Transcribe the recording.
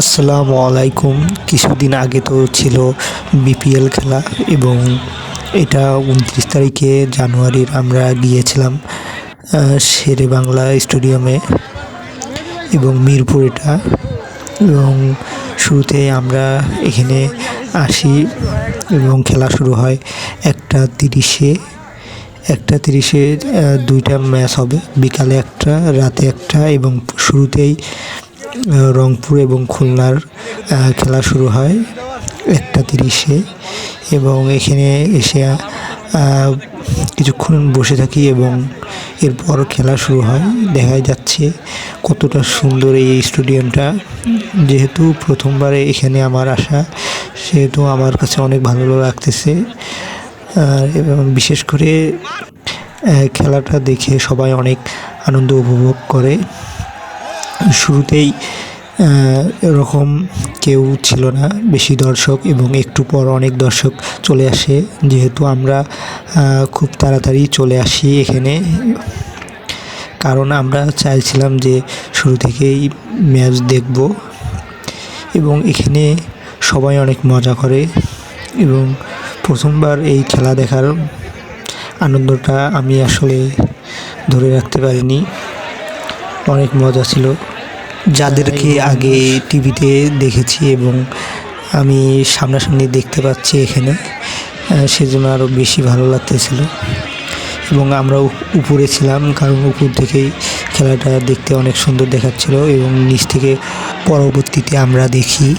আসসালামু আলাইকুম। কিছুদিন আগে তো ছিল বিপিএল খেলা এবং এটা উনত্রিশ তারিখে জানুয়ারির আমরা গিয়েছিলাম শেরে বাংলা স্টেডিয়ামে এবং মিরপুর এটা। এবং শুরুতে আমরা এখানে আসি এবং খেলা শুরু হয় একটা তিরিশে। একটা তিরিশে দুইটা ম্যাচ হবে। বিকালে একটা, রাতে একটা এবং শুরুতেই রংপুর এবং খুলনার খেলা শুরু হয় একটা তিরিশে এবং এখানে এসে কিছুক্ষণ বসে থাকি এবং এরপর খেলা শুরু হয়। দেখা যাচ্ছে কতটা সুন্দর এই স্টেডিয়ামটা। যেহেতু প্রথমবারে এখানে আমার আসা, সেহেতু আমার কাছে অনেক ভালো লাগতেছে। এবং বিশেষ করে খেলাটা দেখে সবাই অনেক আনন্দ উপভোগ করে। শুরুতেই এরকম কেউ ছিল না, বেশি দর্শক এবং একটু পর অনেক দর্শক চলে আসে। যেহেতু আমরা খুব তাড়াতাড়ি চলে আসি এখানে। কারণ আমরা চাইছিলাম যে শুরু থেকেই ম্যাচ দেখব এবং এখানে সবাই অনেক মজা করে এবং প্রথমবার এই খেলা দেখার আনন্দটা আমি আসলে ধরে রাখতে পারিনি। অনেক মজা ছিল। যাদেরকে আগে টিভিতে দেখেছি এবং আমি সামনাসামনি দেখতে পাচ্ছি এখানে সেজন্য আরও বেশি ভালো লাগতেছিল। এবং আমরা উপরে ছিলাম কারণ উপর থেকেই খেলাটা দেখতে অনেক সুন্দর দেখাচ্ছিল এবং নিচ থেকে পরবর্তীতে আমরা দেখি